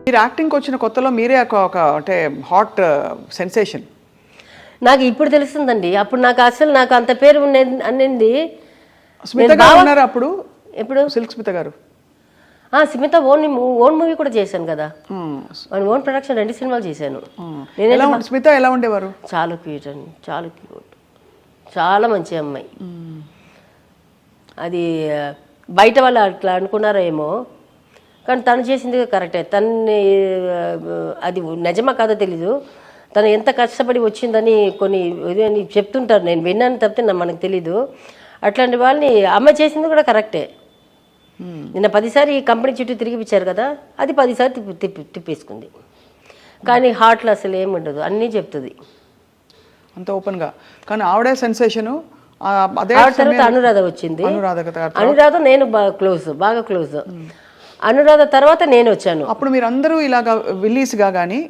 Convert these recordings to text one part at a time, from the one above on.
మీరు యాక్టింగ్కి వచ్చిన కొత్తలో మీరే ఒక ఒక అంటే హాట్ సెన్సేషన్. నాకు ఇప్పుడు తెలుస్తుందండి. అప్పుడు నాకు అసలు నాకు అంత పేరు ఉండేది అన్నింది. స్మిత నేను గారు ఉన్నారు అప్పుడు? ఎప్పుడు? సిల్క్ స్మిత గారు. ఆ, స్మిత ఓన్ ఓన్ మూవీ కూడా చేశాను కదా. ఓన్ ప్రొడక్షన్ రెండు సినిమాలు చేశాను. ఉండే- స్మిత ఎలా ఉండేవారు? చాలా క్యూట్ అండి. చాలా క్యూట్. చాలా మంచి అమ్మాయి. అది బయట వాళ్ళు అట్లా అనుకున్నారో ఏమో కానీ తను చేసింది కరెక్టే. తన్ని అది నిజమా కాదో తెలీదు. తను ఎంత కష్టపడి వచ్చిందని కొన్ని ఇది చెప్తుంటారు. నేను విన్నాను తప్పితే నా- మనకు తెలీదు. అట్లాంటి వాళ్ళని అమ్మ చేసింది కూడా కరెక్టే. నిన్న పదిసారి ఈ కంపెనీ చుట్టూ తిరిగిపించారు కదా అది పదిసారి తిప్పి తిప్పి తిప్పేసుకుంది. కానీ హార్ట్లో అసలు ఏమి ఉండదు. అన్నీ చెప్తుంది. అంత ఓపెన్గా కానీ ఆవిడే సెన్సేషన్ అదే తర్వాత అనురాధ వచ్చింది. అనురాధ నేను బాగా క్లోజ్ బాగా క్లోజ్. అనురాధ తర్వాత నేను వచ్చాను అప్పుడు మీరు అందరూ ఇలాగా విల్లీస్గా కానీ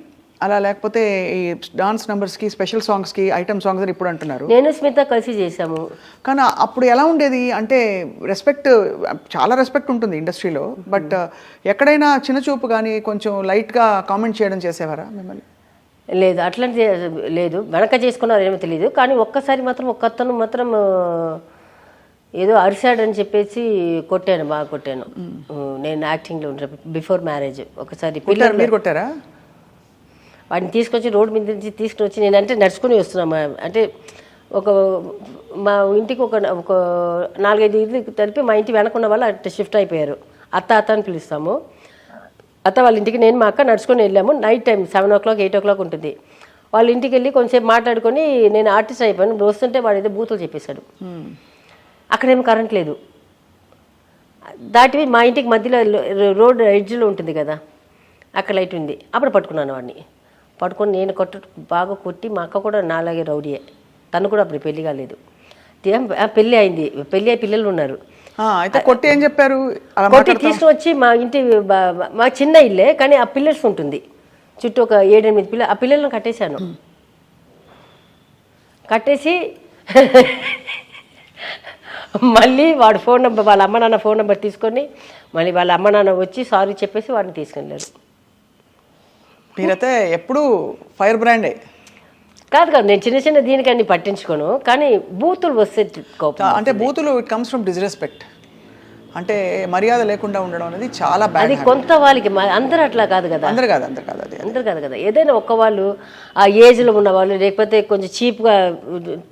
అలా లేకపోతే ఈ డాన్స్ నంబర్స్కి స్పెషల్ సాంగ్స్కి ఐటమ్ సాంగ్స్ అని ఇప్పుడు అంటున్నారు. నేను స్మిత కలిసి చేశాము. కానీ అప్పుడు ఎలా ఉండేది? అంటే రెస్పెక్ట్ చాలా రెస్పెక్ట్ ఉంటుంది ఇండస్ట్రీలో బట్ ఎక్కడైనా చిన్న చూపు కానీ కొంచెం లైట్గా కామెంట్ చేయడం చేసేవారా మిమ్మల్ని? లేదు అట్లాంటి లేదు. వెనక చేసుకున్నారు ఏమో తెలియదు కానీ ఒక్కసారి మాత్రం ఒక్క అతను మాత్రం ఏదో అరిశాడని చెప్పేసి కొట్టాను బాగా కొట్టాను. నేను యాక్టింగ్లో ఉండే బిఫోర్ మ్యారేజ్ ఒకసారి మీరు కొట్టారా? వాడిని తీసుకొచ్చి రోడ్డు మీద నుంచి తీసుకుని వచ్చి నేను అంటే నడుచుకుని వస్తున్నాం అంటే ఒక మా ఇంటికి ఒక ఒక నాలుగైదు ఇల్లు తెలిపి మా ఇంటి వెనకున్న వాళ్ళు అట్లా షిఫ్ట్ అయిపోయారు. అత్త అత్త అని పిలుస్తాము. అత్త వాళ్ళ ఇంటికి నేను మా అక్క నడుచుకొని వెళ్ళాము. Night time seven o'clock eight o'clock ఉంటుంది. వాళ్ళ ఇంటికి వెళ్ళి కొంచెంసేపు మాట్లాడుకొని నేను ఆర్టిస్ట్ అయిపోయాను. వస్తుంటే వాడు ఏదో బూతులు చెప్పేశాడు. అక్కడేమో కరెంట్ లేదు. దాటివి మా ఇంటికి మధ్యలో రోడ్ ఎడ్జ్లో ఉంటుంది కదా అక్కడ లైట్ ఉంది. అప్పుడు పట్టుకున్నాను వాడిని. పట్టుకొని నేను కొట్టు బాగా కొట్టి మా అక్క కూడా నాలాగే రౌడీయే తను కూడా అప్పుడు పెళ్ళి కాలేదు. పెళ్ళి అయింది. పెళ్ళి అయ్యి పిల్లలు ఉన్నారు. అయితే కొట్టి ఏం చెప్పారు? కొట్టి తీసుకుని వచ్చి మా ఇంటి మా చిన్న ఇల్లే కానీ ఆ పిల్లర్స్ ఉంటుంది. చుట్టూ ఒక ఏడెనిమిది పిల్ల ఆ పిల్లలను కట్టేశాను. కట్టేసి మళ్ళీ వాడు ఫోన్ నెంబర్ వాళ్ళ అమ్మ నాన్న ఫోన్ నెంబర్ తీసుకొని మళ్ళీ వాళ్ళ అమ్మ నాన్న వచ్చి సారీ చెప్పేసి వాడిని తీసుకెళ్ళారు మీరైతే ఎప్పుడు ఫైర్ బ్రాండే. కాదు కాదు నేను చిన్న చిన్న దీనికన్నీ పట్టించుకోను కానీ బూతులు వస్తే కోపం అంటే బూతులు ఇట్ కమ్స్ ఫ్రమ్ డిస్రెస్పెక్ట్. అంటే మర్యాద లేకుండా ఉండడం అనేది చాలా అది బ్యాడ్ కొంత వాళ్ళకి అందరూ అట్లా కాదు కదా? అందరు కాదు అందరు కాదు అది అందరు కాదు కదా? ఏదైనా ఒక్క వాళ్ళు ఆ ఏజ్లో ఉన్న వాళ్ళు లేకపోతే కొంచెం చీప్గా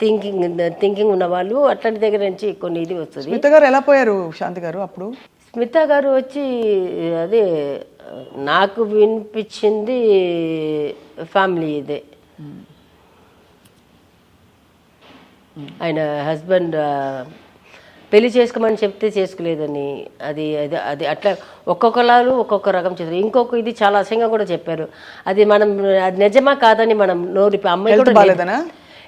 థింకింగ్ థింకింగ్ ఉన్న వాళ్ళు అట్లాంటి దగ్గర నుంచి కొన్ని ఇది వస్తుంది. స్మిత గారు ఎలా పోయారు శాంతి గారు అప్పుడు? స్మిత గారు వచ్చి అదే నాకు వినిపించింది ఫ్యామిలీ ఇదే. ఆయన హస్బెండ్ పెళ్ళి చేసుకోమని చెప్తే చేసుకోలేదని. అది అది అది అట్లా ఒక్కొక్కలాలు ఒక్కొక్క రకం చేస్తారు. ఇంకొక ఇది చాలా అసహ్యంగా కూడా చెప్పారు. అది మనం అది నిజమా కాదని మనం నోరి అమ్మాయి హెల్త్ కూడా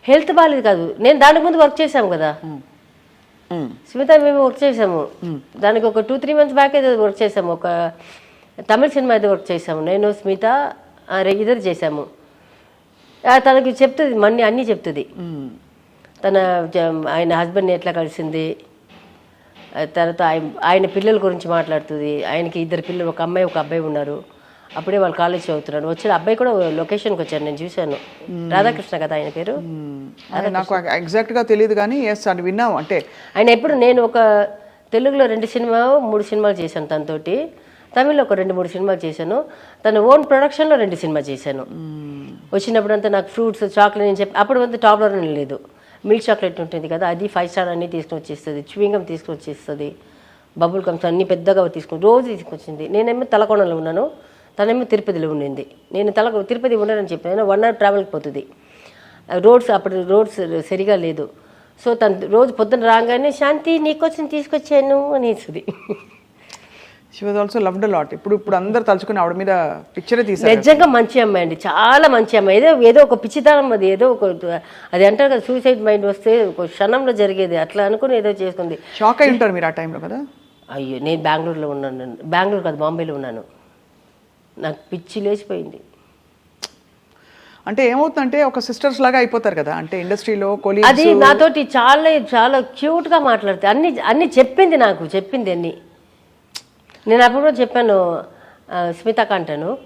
హెల్త్ బాగాలేదు కాదు. నేను దానికి ముందు వర్క్ చేశాము కదా. స్మిత మేము వర్క్ చేసాము దానికి ఒక టూ త్రీ మంత్స్ బ్యాక్ అయితే వర్క్ చేసాము ఒక తమిళ సినిమా అయితే వర్క్ చేసాము నేను స్మిత ఇద్దరు చేసాము తనకి చెప్తుంది మన్ని అన్నీ చెప్తుంది. తన ఆయన హస్బెండ్ని ఎట్లా కలిసింది? తర్వాత ఆయన ఆయన పిల్లల గురించి మాట్లాడుతుంది. ఆయనకి ఇద్దరు పిల్లలు ఒక అమ్మాయి ఒక అబ్బాయి ఉన్నారు. అప్పుడే వాళ్ళు కాలేజ్ చదువుతున్నాడు వచ్చిన అబ్బాయి కూడా లొకేషన్కి వచ్చాను నేను చూశాను. రాధాకృష్ణ కదా ఆయన పేరు? నాకు ఎగ్జాక్ట్గా తెలియదు కానీ ఎస్ అది విన్నాం అంటే ఆయన ఎప్పుడు నేను ఒక తెలుగులో రెండు సినిమా మూడు సినిమాలు చేశాను తనతోటి. తమిళ్ళో ఒక రెండు మూడు సినిమాలు చేశాను. తన ఓన్ ప్రొడక్షన్లో రెండు సినిమా చేశాను. వచ్చినప్పుడంతా నాకు ఫ్రూట్స్ చాక్లెట్ నేను చెప్పి అప్పుడు అంతా టాప్లర్ లేదు మిల్క్ చాక్లెట్ ఉంటుంది కదా అది ఫైవ్ స్టార్ అన్నీ తీసుకుని వచ్చేస్తుంది చ్యూయింగం తీసుకుని వచ్చేస్తుంది బబుల్ గమ్స్ అన్నీ పెద్దగా తీసుకొని రోజు తీసుకొచ్చింది. నేనేమో తలకోణంలో ఉన్నాను తనేమో తిరుపతిలో ఉండింది. నేను తల తిరుపతి ఉండనని చెప్పాను వన్ అవర్ ట్రావెల్కి పోతుంది. రోడ్స్ అప్పుడు రోడ్స్ సరిగా లేదు. సో తను రోజు పొద్దున రాగానే శాంతి నీకోసం తీసుకొచ్చాను అనేస్తుంది. She was also loved lot ఇప్పుడు ఇప్పుడు అందరు తలుచుకుని ఆవిడ మీద పిక్చరే తీశారు. నిజంగా మంచి అమ్మాయి అండి. చాలా మంచి అమ్మాయి. ఏదో ఏదో ఒక పిచ్చితనం అది. ఏదో ఒక అది అంటారు కదా సూసైడ్ మైండ్ వస్తే ఒక క్షణంలో జరిగేది. అట్లా అనుకుని ఏదో చేసుకుంది. షాక్ అయి ఉంటారు మీరు ఆ టైంలో కదా? అయ్యో నేను బెంగళూరులో ఉన్నాను. బెంగళూరు కాదు బాంబేలో ఉన్నాను. నాకు పిచ్చి లేచిపోయింది. అంటే ఏమవుతుందంటే ఒక సిస్టర్స్ లాగా అయిపోతారు కదా. అంటే ఇండస్ట్రీలో కొలి అది నాతోటి చాలా చాలా క్యూట్గా మాట్లాడుతుంది అన్ని అన్ని చెప్పింది నాకు. చెప్పింది అన్ని. నేను అప్పుడు కూడా చెప్పాను ఆ, స్మితకు అంటాను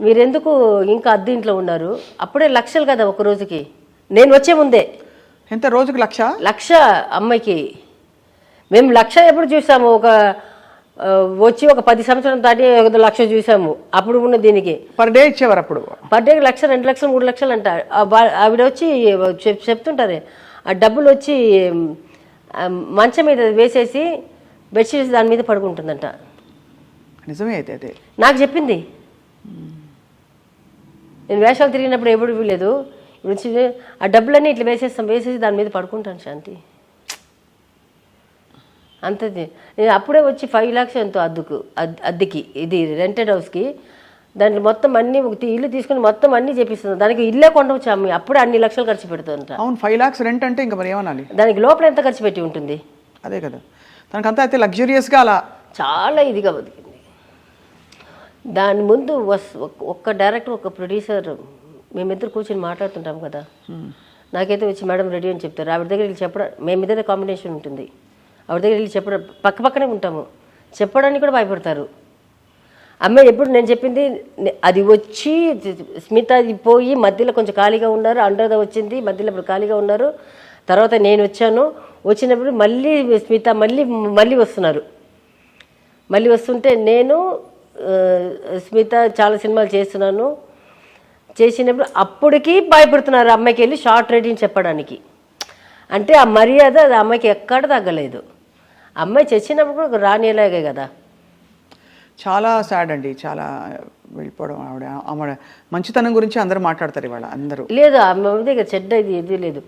మీరెందుకు ఇంకా అద్దె ఇంట్లో ఉన్నారు? అప్పుడే లక్షలు కదా ఒక రోజుకి. నేను వచ్చే ముందే. ఎంత రోజుకి లక్ష? లక్ష అమ్మాయికి. మేము లక్ష ఎప్పుడు చూసాము? ఒక వచ్చి ఒక పది సంవత్సరం దాటి ఒక లక్ష చూసాము. అప్పుడు ఉన్న దీనికి. పర్ డే ఇచ్చేవారు అప్పుడు? పర్ డేకి లక్ష రెండు లక్షలు మూడు లక్షలు అంట. ఆవిడ వచ్చి చెప్- చెప్తుంటారే. ఆ డబ్బులు వచ్చి మంచం మీద వేసేసి బెడ్షీట్స్ దాని మీద పడుకుంటుందంట. నిజమే అయితే అదే. నాకు చెప్పింది. నేను వేషాలు తిరిగినప్పుడు ఎప్పుడు వీలేదు ఇప్పుడు ఆ డబ్బులన్నీ ఇట్లా వేసేస్తాం వేసేసి దాని మీద పడుకుంటాను శాంతి. అంతది నేను అప్పుడే వచ్చి ఫైవ్ ల్యాక్స్ ఎంతో అద్దెకు అద్- అద్దెకి ఇది రెంటెడ్ హౌస్కి దాంట్లో మొత్తం అన్ని ఇల్లు తీసుకుని మొత్తం అన్ని చేపిస్తుంది దానికి ఇల్లే కొండవచ్చు అమ్మి అప్పుడే అన్ని లక్షలు ఖర్చు పెడుతుందంట అవును ఫైవ్ లాక్స్ రెంట్ అంటే ఇంకా మరి ఏమనాలి? దానికి లోపల ఎంత ఖర్చు పెట్టి ఉంటుంది? అదే కదా. తనకంతా అయితే లగ్జూరియస్గా అలా. చాలా ఇదిగా బతికింది. దాని ముందు వస్ ఒక్క డైరెక్టర్ ఒక ప్రొడ్యూసర్ మేమిద్దరు కూర్చొని మాట్లాడుతుంటాం కదా. నాకైతే వచ్చి మేడం రెడీ అని చెప్తారు. ఆవిడ దగ్గర వెళ్ళి చెప్పడం మేమిద్దరే కాంబినేషన్ ఉంటుంది. ఆవిడ దగ్గర వెళ్ళి చెప్పడం పక్క పక్కనే ఉంటాము. చెప్పడానికి కూడా భయపడతారు. అమ్మాయి ఎప్పుడు నేను చెప్పింది అది వచ్చి స్మిత అది పోయి మధ్యలో కొంచెం ఖాళీగా ఉన్నారు అనురాధ వచ్చింది మధ్యలో ఇప్పుడు ఖాళీగా ఉన్నారు. తర్వాత నేను వచ్చాను. వచ్చినప్పుడు మళ్ళీ స్మిత మళ్ళీ మళ్ళీ వస్తున్నారు. మళ్ళీ వస్తుంటే నేను స్మిత చాలా సినిమాలు చేస్తున్నాను. చేసినప్పుడు అప్పటికి భయపడుతున్నారు అమ్మాయికి వెళ్ళి షార్ట్ రేటింగ్ చెప్పడానికి. అంటే ఆ మర్యాద అది అమ్మాయికి ఎక్కడ తగ్గలేదు. అమ్మాయి చచ్చినప్పుడు కూడా రానిలాగే కదా. చాలా సాడ్ అండి. చాలా వెళ్ళిపోవడం ఆవిడ. ఆవిడ మంచితనం గురించి అందరూ మాట్లాడతారు ఇవాళ అందరూ. లేదు అమ్మాయి దగ్గర చెడ్డ ఇది ఇది లేదు.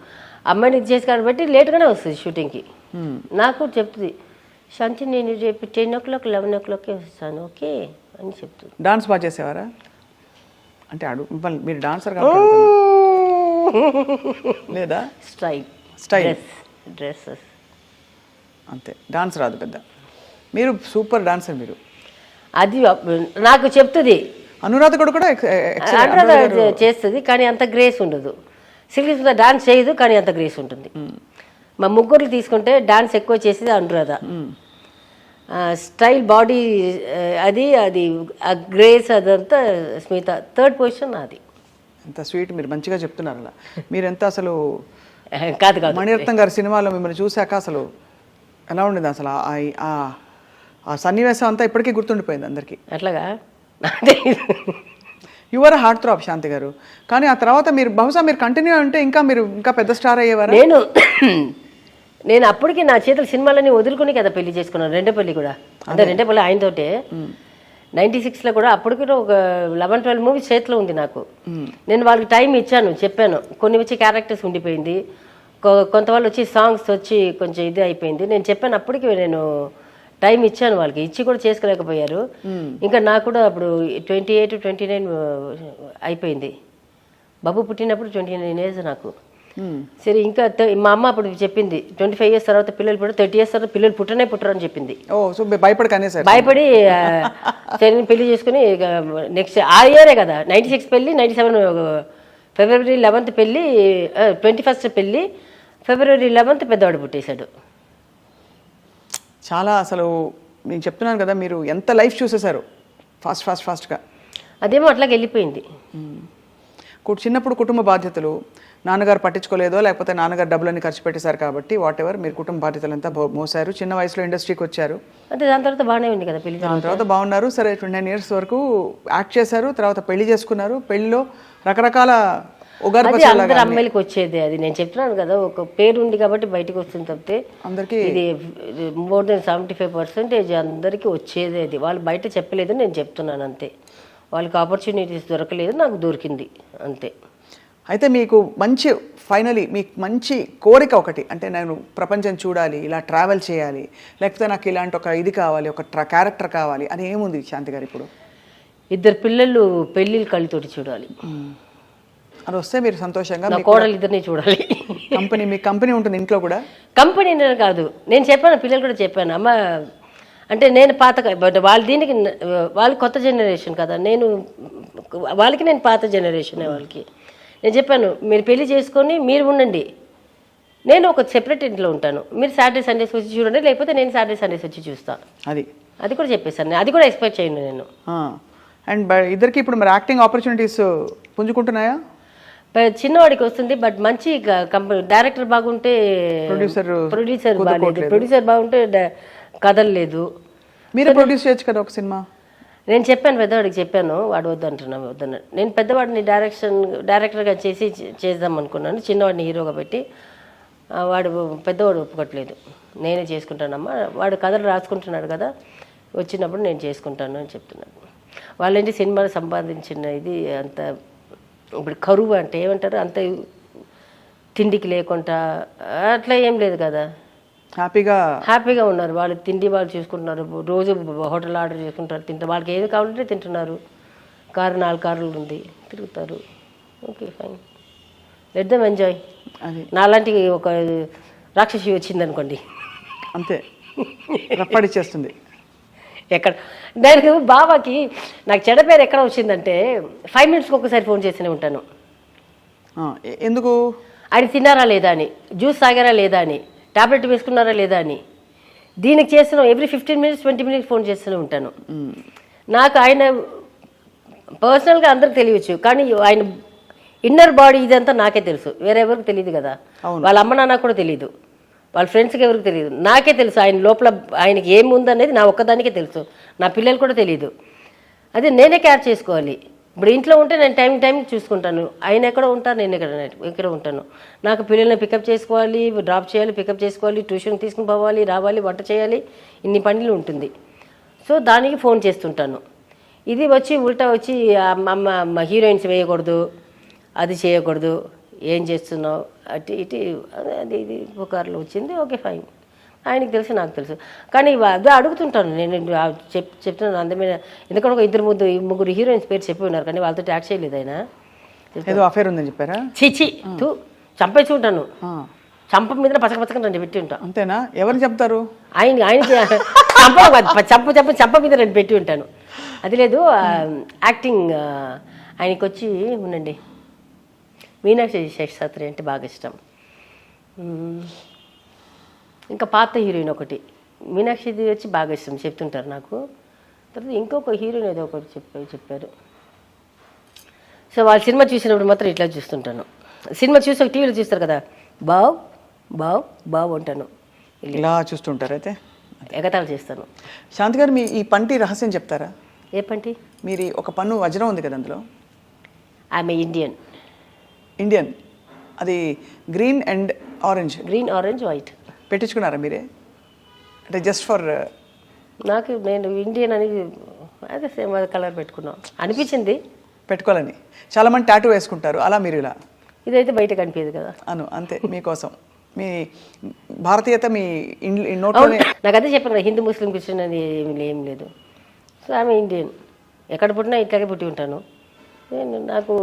అమ్మాయిని ఇది చేసి కాబట్టి లేట్గానే వస్తుంది షూటింగ్కి నాకు చెప్తుంది. శాంతి నేను రేపు టెన్ ఓ క్లాక్ లెవెన్ ఓ క్లాక్కే వస్తాను ఓకే? అని చెప్తుంది. డాన్స్ బాగా చేసేవారా? అంటే అడుగు మిమ్మల్ని- మీరు డాన్సర్. లేదా? స్టైల్. Dress dresses. అంతే. డాన్స్ రాదు పెద్ద. మీరు సూపర్ డాన్సర్ మీరు. అది నాకు చెప్తుంది. అనురాధ కూడా అనురాధ చేస్తుంది కానీ అంత గ్రేస్ ఉండదు. సిరీస్ డాన్స్ చేయదు కానీ అంత గ్రేస్ ఉంటుంది. మా ముగ్గురు తీసుకుంటే డాన్స్ ఎక్కువ చేసేది అనురాధ. స్టైల్ బాడీ అది అది ఆ గ్రేస్ అదంతా స్మిత. థర్డ్ పొజిషన్ అది ఎంత స్వీట్ మీరు మంచిగా చెప్తున్నారు అలా. మీరు ఎంత అసలు కాదు కాదు. మణిరత్నం గారి సినిమాలో మిమ్మల్ని చూశాక అసలు ఎలా ఉండేది అసలు? ఆ- సన్నివేశం అంతా ఇప్పటికీ గుర్తుండిపోయింది అందరికీ. అట్లాగా. యువర్ హార్ట్ థ్రాప్ శాంతి గారు. కానీ ఆ తర్వాత మీరు బహుశా మీరు కంటిన్యూ అంటే ఇంకా మీరు ఇంకా పెద్ద స్టార్ అయ్యేవారా? నేను నేను అప్పటికి నా చేతుల సినిమాలన్నీ వదులుకుని కదా పెళ్ళి చేసుకున్నాను. రెండో పెళ్ళి కూడా. అంటే రెండో పెళ్ళి ఆయనతోటే. నైంటీ సిక్స్లో కూడా అప్పటికి ఒక లెవెన్ ట్వెల్వ్ మూవీస్ చేతిలో ఉంది నాకు. నేను వాళ్ళకి టైం ఇచ్చాను చెప్పాను. కొన్ని వచ్చి క్యారెక్టర్స్ ఉండిపోయింది. కొంత వాళ్ళు వచ్చి సాంగ్స్ వచ్చి కొంచెం ఇది అయిపోయింది. నేను చెప్పాను అప్పటికి నేను టైం ఇచ్చాను వాళ్ళకి. ఇచ్చి కూడా చేసుకోలేకపోయారు. ఇంకా నాకు కూడా అప్పుడు ట్వంటీ ఎయిట్ ట్వంటీ నైన్ అయిపోయింది. బాబు పుట్టినప్పుడు ట్వంటీ నైన్ ఏజ్ నాకు. సరే ఇంకా మా అమ్మ అప్పుడు చెప్పింది ట్వంటీ ఫైవ్ ఇయర్స్ తర్వాత పిల్లలు పుట్టారు థర్టీ ఇయర్స్ తర్వాత పిల్లలు పుట్టనే పుట్టరు అని చెప్పింది. ఓ సో భయపడక అనేసారు భయపడి సరే పెళ్ళి చేసుకుని నెక్స్ట్ ఆ ఇయరే కదా నైంటీ సిక్స్ పెళ్ళి నైంటీ సెవెన్ ఫిబ్రవరి లెవెన్త్ పెళ్ళి ట్వంటీ ఫస్ట్ పెళ్ళి ఫిబ్రవరి లెవెన్త్ పెద్దవాడు పుట్టేశాడు. చాలా అసలు నేను చెప్తున్నాను కదా మీరు ఎంత లైఫ్ చూసేశారు ఫాస్ట్ ఫాస్ట్ ఫాస్ట్గా? అదేమో అట్లాగే వెళ్ళిపోయింది చిన్నప్పుడు కుటుంబ బాధ్యతలు నాన్నగారు పట్టించుకోలేదో లేకపోతే నాన్నగారు డబ్బులన్నీ ఖర్చు పెట్టేశారు కాబట్టి వాట్ ఎవర్ మీరు కుటుంబ బాధ్యతలంతా మోసారు చిన్న వయసులో ఇండస్ట్రీకి వచ్చారు. అంటే దాని తర్వాత బాగానే ఉంది కదా పెళ్ళి దాని తర్వాత బాగున్నారు. సరే నైన్ ఇయర్స్ వరకు యాక్ట్ చేశారు తర్వాత పెళ్ళి చేసుకున్నారు. పెళ్ళిలో రకరకాల అది అందరు అమ్మాయిలకు వచ్చేది అది. నేను చెప్తున్నాను కదా ఒక పేరు ఉంది కాబట్టి బయటకు వస్తుంది తప్పితే అందరికీ ఇది more than seventy five percentage అందరికీ వచ్చేదే అది. వాళ్ళు బయట చెప్పలేదు నేను చెప్తున్నాను అంతే. వాళ్ళకి ఆపర్చునిటీస్ దొరకలేదు నాకు దొరికింది అంతే. అయితే మీకు మంచి ఫైనలీ మీకు మంచి కోరిక ఒకటి. అంటే నేను ప్రపంచం చూడాలి ఇలా ట్రావెల్ చేయాలి లేకపోతే నాకు ఇలాంటి ఒక ఇది కావాలి ఒక ట్రా క్యారెక్టర్ కావాలి అని ఏముంది శాంతి గారు ఇప్పుడు? ఇద్దరు పిల్లలు పెళ్ళిళ్ళు కళ్ళతోటి చూడాలి. అది వస్తే మీరు సంతోషంగా నా కోడలు ఇద్దరిని చూడాలి. కంపెనీ మీ కంపెనీ ఉంటుంది ఇంట్లో కూడా? కంపెనీ నేను కాదు. నేను చెప్పాను పిల్లలు కూడా చెప్పాను. అమ్మ అంటే నేను పాత వాళ్ళ దీనికి వాళ్ళు కొత్త జనరేషన్ కదా. నేను వాళ్ళకి నేను పాత జనరేషన్ వాళ్ళకి. నేను చెప్పాను మీరు పెళ్ళి చేసుకొని మీరు ఉండండి. నేను ఒక సెపరేట్ ఇంట్లో ఉంటాను. మీరు సాటర్డే సండేస్ వచ్చి చూడండి లేకపోతే నేను సాటర్డే సండేస్ వచ్చి చూస్తాను అది. అది కూడా చెప్పేశాను. అది కూడా ఎక్స్పెక్ట్ చేయను నేను. అండ్ ఇద్దరికి ఇప్పుడు మరి యాక్టింగ్ ఆపర్చునిటీస్ పుంజుకుంటున్నాయా? చిన్నవాడికి వస్తుంది బట్ మంచి కంపెనీ డైరెక్టర్ బాగుంటే Producer ప్రొడ్యూసర్ బాగాలేదు. ప్రొడ్యూసర్ బాగుంటే కథలు లేదు. మీరే ప్రొడ్యూస్ చేయొచ్చు కదా ఒక సినిమా? నేను చెప్పాను పెద్దవాడికి చెప్పాను వాడు వద్దంటున్నాను వద్దన్నాడు నేను పెద్దవాడిని డైరెక్షన్ డైరెక్టర్గా చేసి చేద్దాం అనుకున్నాను. చిన్నవాడిని హీరోగా పెట్టి వాడు పెద్దవాడు ఒప్పుకోవట్లేదు నేనే చేసుకుంటానమ్మా వాడు కథలు రాసుకుంటున్నాడు కదా వచ్చినప్పుడు నేను చేసుకుంటాను అని చెప్తున్నాను వాళ్ళేంటి సినిమాలు సంపాదించిన ఇది అంత ఇప్పుడు కరువు అంటే ఏమంటారు? అంత తిండికి లేకుండా అట్లా ఏం లేదు కదా. హ్యాపీగా హ్యాపీగా ఉన్నారు. వాళ్ళు తిండి వాళ్ళు చూసుకుంటున్నారు. రోజు హోటల్ ఆర్డర్ చేసుకుంటారు. తింటారు వాళ్ళకి ఏది కావాలంటే తింటున్నారు. కారు నాలుగు కార్లు ఉంది. తిరుగుతారు. Okay fine. Let them enjoy అది. నాలాంటి ఒక రాక్షసి వచ్చింది అనుకోండి అంతే రప్పడిచ్చేస్తుంది ఎక్కడ? దానికి బాబాకి నాకు చెడ పేరు ఎక్కడ వచ్చిందంటే ఫైవ్ మినిట్స్కి ఒకసారి ఫోన్ చేస్తూనే ఉంటాను. ఎందుకు? ఆయన తిన్నారా లేదా అని. జ్యూస్ తాగారా లేదా అని. టాబ్లెట్ వేసుకున్నారా లేదా అని. దీనికి చేస్తున్నాం every fifteen minutes twenty minutes phone చేస్తూనే ఉంటాను. నాకు ఆయన పర్సనల్గా అందరికి తెలియచ్చు కానీ ఆయన ఇన్నర్ బాడీ ఇదంతా నాకే తెలుసు. వేరే ఎవరికి తెలియదు కదా. వాళ్ళ అమ్మ నాన్న కూడా తెలియదు. వాళ్ళ ఫ్రెండ్స్కి ఎవరికి తెలియదు. నాకే తెలుసు ఆయన లోపల ఆయనకి ఏముందనేది నా ఒక్కదానికే తెలుసు. నా పిల్లలు కూడా తెలియదు. అదే నేనే కేర్ చేసుకోవాలి. ఇప్పుడు ఇంట్లో ఉంటే నేను టైం టైం చూసుకుంటాను. ఆయన ఎక్కడ ఉంటాను నేను ఎక్కడ ఎక్కడ ఉంటాను. నాకు పిల్లల్ని పికప్ చేసుకోవాలి డ్రాప్ చేయాలి పికప్ చేసుకోవాలి ట్యూషన్ తీసుకుని పోవాలి రావాలి వంట చేయాలి ఇన్ని పనులు ఉంటుంది. సో దానికి ఫోన్ చేస్తుంటాను. ఇది వచ్చి ఉల్టా వచ్చి అమ్మ హీరోయిన్స్ వేయకూడదు అది చేయకూడదు ఏం చేస్తున్నావు అటు ఇటు అది ఇది పుకార్లు వచ్చింది ఓకే ఫైన్. ఆయనకి తెలుసు నాకు తెలుసు. కానీ అదే అడుగుతుంటాను. నేను చెప్ చెప్తున్నాను. అందమైన ఎందుకంటే ఒక ఇద్దరు ముద్దు ముగ్గురు హీరోయిన్స్ పేరు చెప్పి ఉన్నారు కానీ వాళ్ళతో యాక్ట్ చేయలేదు ఆయన. ఏదో అఫేర్ ఉందని చెప్పారా? చిచి తూ చంపేసి ఉంటాను. చంప మీద పచ్చక పచ్చక రెండు పెట్టి ఉంటాను అంతేనా? ఎవరు చెప్తారు? ఆయన ఆయనకి చంప చంప చంప చంప మీద నేను పెట్టి ఉంటాను. అది లేదు యాక్టింగ్ ఆయనకి వచ్చి ఉండండి. మీనాక్షి శేషాత్రి అంటే బాగా ఇష్టం. ఇంకా పాత హీరోయిన్ ఒకటి. మీనాక్షిది వచ్చి బాగా ఇష్టం చెప్తుంటారు నాకు. తర్వాత ఇంకొక హీరోయిన్ ఏదో ఒకటి చెప్పారు చెప్పారు. సో వాళ్ళ సినిమా చూసినప్పుడు మాత్రం ఇట్లా చూస్తుంటాను. సినిమా చూసి ఒక టీవీలో చూస్తారు కదా బావ్ బావ్ బావ్ అంటాను. ఇలా చూస్తుంటారు అయితే? ఎగతాళి చేస్తాను. శాంతి గారు మీ ఈ పంటి రహస్యం చెప్తారా? ఏ పంటి? మీరు ఒక పన్ను వజ్రం ఉంది కదా అందులో? ఆమె ఇండియన్. ఇండియన్. అది green and orange. Green orange white. పెట్టించుకున్నారా మీరే? అంటే జస్ట్ ఫర్ నాకు నేను ఇండియన్ అని అదే సేమ్ అదే కలర్ పెట్టుకున్నాం. అనిపించింది. పెట్టుకోవాలని. చాలా మంది టాటూ వేసుకుంటారు. అలా మీరు ఇలా? ఇదైతే బయట కనిపించదు కదా. అను అంతే మీకోసం. మీ భారతీయత మీ నోట్లోనే నాకు అదే చెప్పాను కదా హిందూ ముస్లిం క్రిస్టియన్ అని ఏమి ఏం లేదు. సో ఆమె ఇండియన్ ఎక్కడ పుట్టినా ఇట్లాగే పుట్టి ఉంటాను. నేను నాకు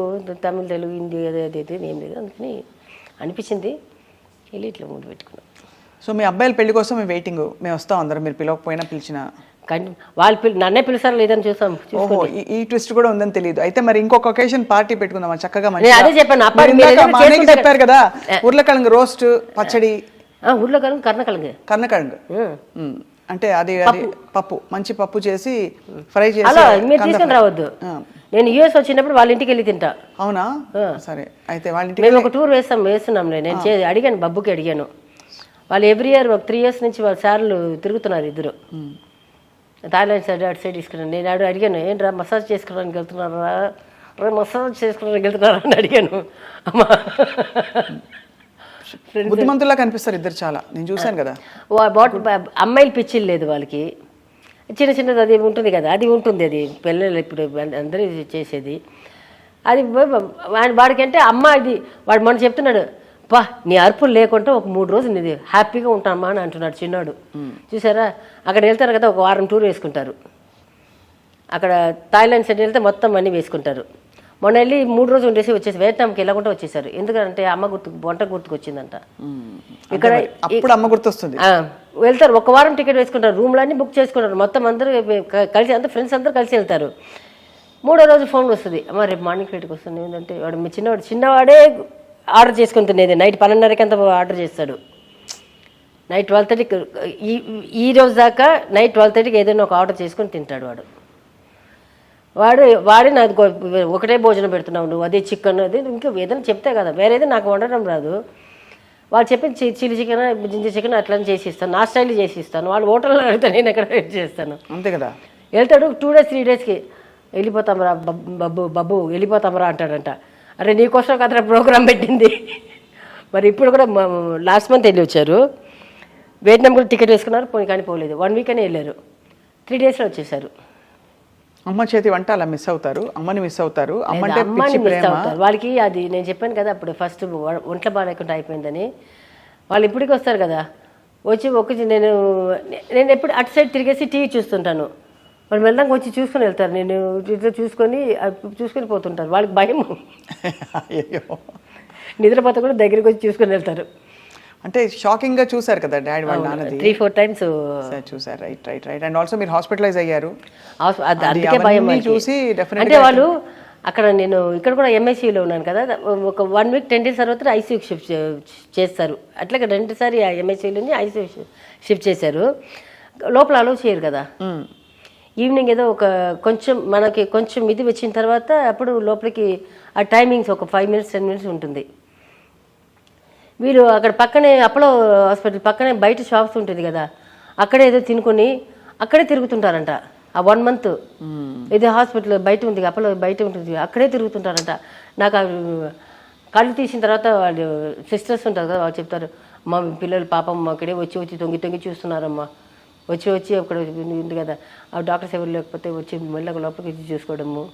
తమిళ తెలుగు హిందీ అదే అదే అదే ఏం లేదు. అందుకని అనిపించింది. వెళ్ళి ఇట్లా ముందు పెట్టుకున్నాను సో మీ అబ్బాయిల పెళ్ళి కోసం మేము వెయిటింగ్ మేము వస్తాం అందరం మీరు పిలవకపోయినా పిలిచిన. కానీ వాళ్ళు నన్నే పిలిచారు లేదని చూసాం ఓహో ఈ- ట్విస్ట్ కూడా ఉందని తెలియదు. అయితే మరి ఇంకొక ఒకేషన్ పార్టీ పెట్టుకుందాం చక్కగా మంచిగా. అదే చెప్పాను, చెప్పారు కదా ఉర్లకళంగు రోస్ట్ పచ్చడి. ఆ, ఊర్లో కలుగు కర్ణకలుగు కర్ణకళంగు అంటే అది అది పప్పు. మంచి పప్పు చేసి ఫ్రై చేసి అలా మీరు కంద తీసుకొని రావద్దు. ఆ, నేను యూఎస్ వచ్చినప్పుడు వాళ్ళ ఇంటికి వెళ్ళి తింటా. అవునా? సరే అయితే వాళ్ళ ఇంటికి మేము ఒక టూర్ వేస్తాం వేస్తున్నాం నేను చే అడిగాను బబ్బుకి అడిగాను. వాళ్ళు ఎవ్రీ ఇయర్ ఒక త్రీ ఇయర్స్ నుంచి వాళ్ళ సార్లు తిరుగుతున్నారు ఇద్దరు. థాయిలాండ్ సైడ్ అటు సైడ్ తీసుకున్నాను నేను అడు అడిగాను ఏంట్రా మసాజ్ చేసుకోవడానికి వెళ్తున్నారా? రే మసాజ్ చేసుకోవడానికి వెళ్తున్నారా? అని అడిగాను. అమ్మా. బుద్ధిమంతుల్లా కనిపిస్తారు ఇద్దరు చాలా. నేను చూశాను కదా. వా- బాట్ బ- అమ్మాయిలు పిచ్చిలు లేదు వాళ్ళకి. చిన్న చిన్నది అది ఉంటుంది కదా అది ఉంటుంది అది. పిల్లలు ఇప్పుడు అందరూ చేసేది. అది వాడికంటే అమ్మ ఇది వాడు మనం చెప్తున్నాడు పా నీ అరుపులు లేకుండా ఒక మూడు రోజులు నీది హ్యాపీగా ఉంటామా అని అంటున్నాడు చిన్నాడు. చూసారా? అక్కడ వెళ్తారు కదా ఒక వారం టూర్ వేసుకుంటారు. అక్కడ థాయిలాండ్ సైడ్ వెళ్తే మొత్తం అన్నీ వేసుకుంటారు. మొన్న వెళ్ళి మూడు రోజులు ఉండేసి వచ్చేసి వియట్నాంకి వెళ్ళకుండా వచ్చేసారు. ఎందుకంటే అమ్మ గుర్తు వంట గుర్తుకొచ్చిందంట ఇక్కడ అప్పుడు అమ్మ గుర్తొస్తుంది. వెళ్తారు. ఒక వారం టికెట్ వేసుకుంటారు. రూమ్లు అన్ని బుక్ చేసుకుంటారు. మొత్తం అందరూ కలిసి అందరూ ఫ్రెండ్స్ అందరూ కలిసి వెళ్తారు. మూడో రోజు ఫోన్ వస్తుంది. అమ్మ రేపు మార్నింగ్ ఫ్లైట్కి వస్తుంది. ఏంటంటే వాడు మీ చిన్నవాడు చిన్నవాడే ఆర్డర్ చేసుకుని తినేది. నైట్ పన్నెండున్నరకి అంత ఆర్డర్ చేస్తాడు. నైట్ ట్వెల్వ్ థర్టీకి ఈ ఈ రోజు దాకా నైట్ ట్వెల్వ్ థర్టీకి ఏదైనా ఒక ఆర్డర్ చేసుకొని తింటాడు వాడు. వాడు వాడి నాకు ఒకటే భోజనం పెడుతున్నావు నువ్వు. అదే చికెన్ అది ఇంకా ఏదైనా చెప్తే కదా. వేరేది నాకు వండడం రాదు. వాళ్ళు చెప్పిన చిల్లీ చికెన్ జింజర్ చికెన్ అట్లా చేసి ఇస్తాను నా స్టైల్ చేసి ఇస్తాను వాళ్ళు హోటల్లో అడిగితే నేను ఎక్కడ వెయిట్ చేస్తాను. అంతే కదా. వెళ్తాడు టూ డేస్ త్రీ డేస్కి. వెళ్ళిపోతామరా బబ్- బబ్బు బబ్బు వెళ్ళిపోతామరా అంటాడంట. అరే నీకోసం కదరా ప్రోగ్రామ్ పెట్టింది. మరి ఇప్పుడు కూడా లాస్ట్ మంత్ వెళ్ళి వచ్చారు. వియట్నాం కూడా టికెట్ వేసుకున్నారు పోనీ కానీ పోలేదు. వన్ వీక్ అని వెళ్ళారు. త్రీ డేస్లో వచ్చేసారు. అమ్మ చేతి వంట అలా మిస్ అవుతారు. అమ్మని మిస్ అవుతారు. అమ్మ అంటే అమ్మాని మిస్ అవుతారు. వాళ్ళకి అది నేను చెప్పాను కదా అప్పుడు ఫస్ట్ ఒంట్లో బాగాలేకుండా అయిపోయిందని. వాళ్ళు ఇప్పటికి వస్తారు కదా. వచ్చి ఒక నేను నేను ఎప్పుడు అటు సైడ్ తిరిగేసి టీవీ చూస్తుంటాను. వాళ్ళు వెళ్ళడానికి వచ్చి చూసుకొని వెళ్తారు. నేను ఇట్లా చూసుకొని చూసుకొని పోతుంటారు. వాళ్ళకి భయం. నిద్రపోతే కూడా దగ్గరికి వచ్చి చూసుకొని వెళ్తారు. అంటే షాకింగ్గా చూసారు కదా డాడీ వాళ్ళ నాన్నది? త్రీ ఫోర్ టైమ్స్ సరే, చూసారు right right right and also మీరు హాస్పిటలైజ్ అయ్యారు. అది అది అందుకే భయం. చూసి అంటే వాళ్ళు అక్కడ నేను ఇక్కడ కూడా ఎంఐసీలో ఉన్నాను కదా ఒక వన్ వీక్ టెన్ డేస్ తర్వాత ఐసీయూకి షిఫ్ట్ చేస్తారు. అట్లాగే రెండుసారి ఎంఐసీలోని ఐసీయూ షిఫ్ట్ చేశారు. లోపల అలో చేయరు కదా. ఈవినింగ్ ఏదో ఒక కొంచెం మనకి కొంచెం ఇది వచ్చిన తర్వాత అప్పుడు లోపలికి ఆ టైమింగ్స్ ఒక ఫైవ్ మినిట్స్ టెన్ మినిట్స్ ఉంటుంది. వీళ్ళు అక్కడ పక్కనే అపోలో హాస్పిటల్ పక్కనే బయట షాప్స్ ఉంటుంది కదా అక్కడే ఏదో తినుకొని అక్కడే తిరుగుతుంటారంట. ఆ వన్ మంత్ ఇది హాస్పిటల్ బయట ఉంది అపోలో బయట ఉంటుంది అక్కడే తిరుగుతుంటారంట. నాకు కళ్ళు తీసిన తర్వాత వాళ్ళు సిస్టర్స్ ఉంటారు కదా వాళ్ళు చెప్తారు మా పిల్లలు పాపం అక్కడే వచ్చి వచ్చి తొంగి తొంగి చూస్తున్నారమ్మా. వచ్చి వచ్చి అక్కడ ఉంది కదా. ఆ డాక్టర్స్ ఎవరు లేకపోతే వచ్చి మళ్ళీ లోపలికి వచ్చి చూసుకోవడము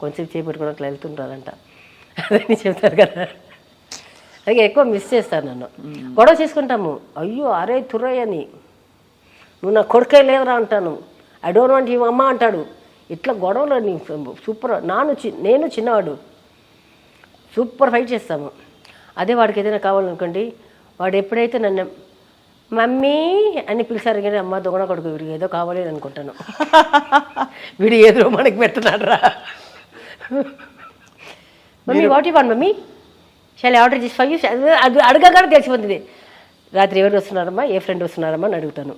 కొంచెం చేపెట్టుకోవడం అట్లా వెళ్తుంటారంట. అదని చెప్తారు కదా. అలాగే ఎక్కువ మిస్ చేస్తాను నన్ను. గొడవ చేసుకుంటాము. అయ్యో అరే తుర్రయ్య అని. నువ్వు నా కొడుకే లేదురా అంటాను. ఐ డోంట్ వాంట్ యూ అమ్మ అంటాడు. ఇట్లా గొడవలు నీ సూపర్ నాను చి నేను చిన్నవాడు. సూపర్ ఫైట్ చేస్తాము. అదే వాడికి ఏదైనా కావాలనుకోండి వాడు ఎప్పుడైతే నన్ను మమ్మీ అని పిలిచారు కానీ అమ్మ దొంగన కొడుకు వీడికి ఏదో కావాలి అని అనుకుంటాను. వీడు ఏదో మనకి పెడుతున్నాడు రా. Mummy what you want mummy? Shawl order చేసి ఫైవ్ అది అడగగానే తెలిసిపోతుంది. రాత్రి ఎవరు వస్తున్నారమ్మా? ఏ ఫ్రెండ్ వస్తున్నారమ్మా అని అడుగుతాను.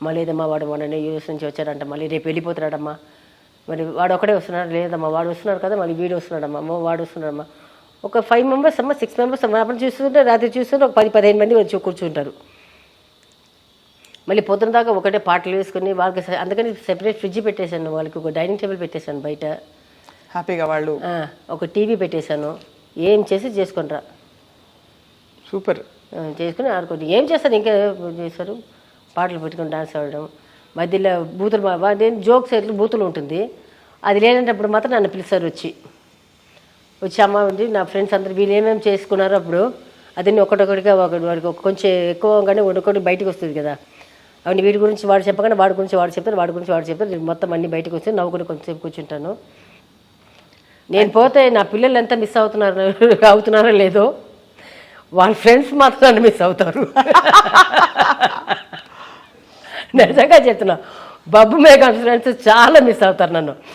అమ్మా లేదమ్మా వాడు మొన్న యూఎస్ నుంచి వచ్చాడంట మళ్ళీ రేపు వెళ్ళిపోతున్నాడమ్మా. మరి వాడు ఒకడే వస్తున్నాడు లేదమ్మా వాడు వస్తున్నాడు కదా మళ్ళీ వీడు వస్తున్నాడమ్మా అమ్మో వాడు వస్తున్నాడమ్మా. ఒక ఫైవ్ మెంబర్స్ అమ్మా సిక్స్ మెంబర్స్ అమ్మా. అప్పుడు చూస్తుంటే రాత్రి చూస్తుంటే ఒక పది పదిహేను మంది వచ్చి కూర్చుంటారు. మళ్ళీ పొద్దున దాకా ఒకటే పాటలు వేసుకుని వాళ్ళకి అందుకని సెపరేట్ ఫ్రిడ్జ్ పెట్టేశాను వాళ్ళకి ఒక డైనింగ్ టేబుల్ పెట్టేశాను బయట. హ్యాపీగా వాళ్ళు? ఒక టీవీ పెట్టేశాను. ఏం చేసి చేసుకుంటారా సూపర్. చేసుకుని ఆడుకోండి ఏం చేస్తారు? ఇంకా చేస్తారు? పాటలు పెట్టుకొని డాన్స్ ఆడడం. మధ్యలో బూతులు నేను జోక్స్ ఎట్లు బూతులు ఉంటుంది. అది లేనప్పుడు మాత్రం నన్ను పిలుస్తారు వచ్చి. వచ్చి అమ్మ ఉంది నా ఫ్రెండ్స్ అందరు వీళ్ళు ఏమేమి చేసుకున్నారో అప్పుడు అదన్నీ ఒకటొకటిగా ఒకటి కొంచెం ఎక్కువగానే ఒకటి బయటకు వస్తుంది కదా. అవన్నీ వీడి గురించి వాడు చెప్పగానే వాడి గురించి వాడు చెప్తారు వాడి గురించి వాడు చెప్తారు నేను మొత్తం అన్ని బయటకు వస్తే నవ్వుకుని కొంచెంసేపు కూర్చుంటాను. నేను పోతే నా పిల్లలు ఎంత మిస్ అవుతున్నారు అవుతున్నారో లేదో వాళ్ళ ఫ్రెండ్స్ మాత్రం నన్ను మిస్ అవుతారు. నిజంగా చెప్తున్నా బబ్బు మేఘా ఫ్రెండ్స్ చాలా మిస్ అవుతారు నన్ను.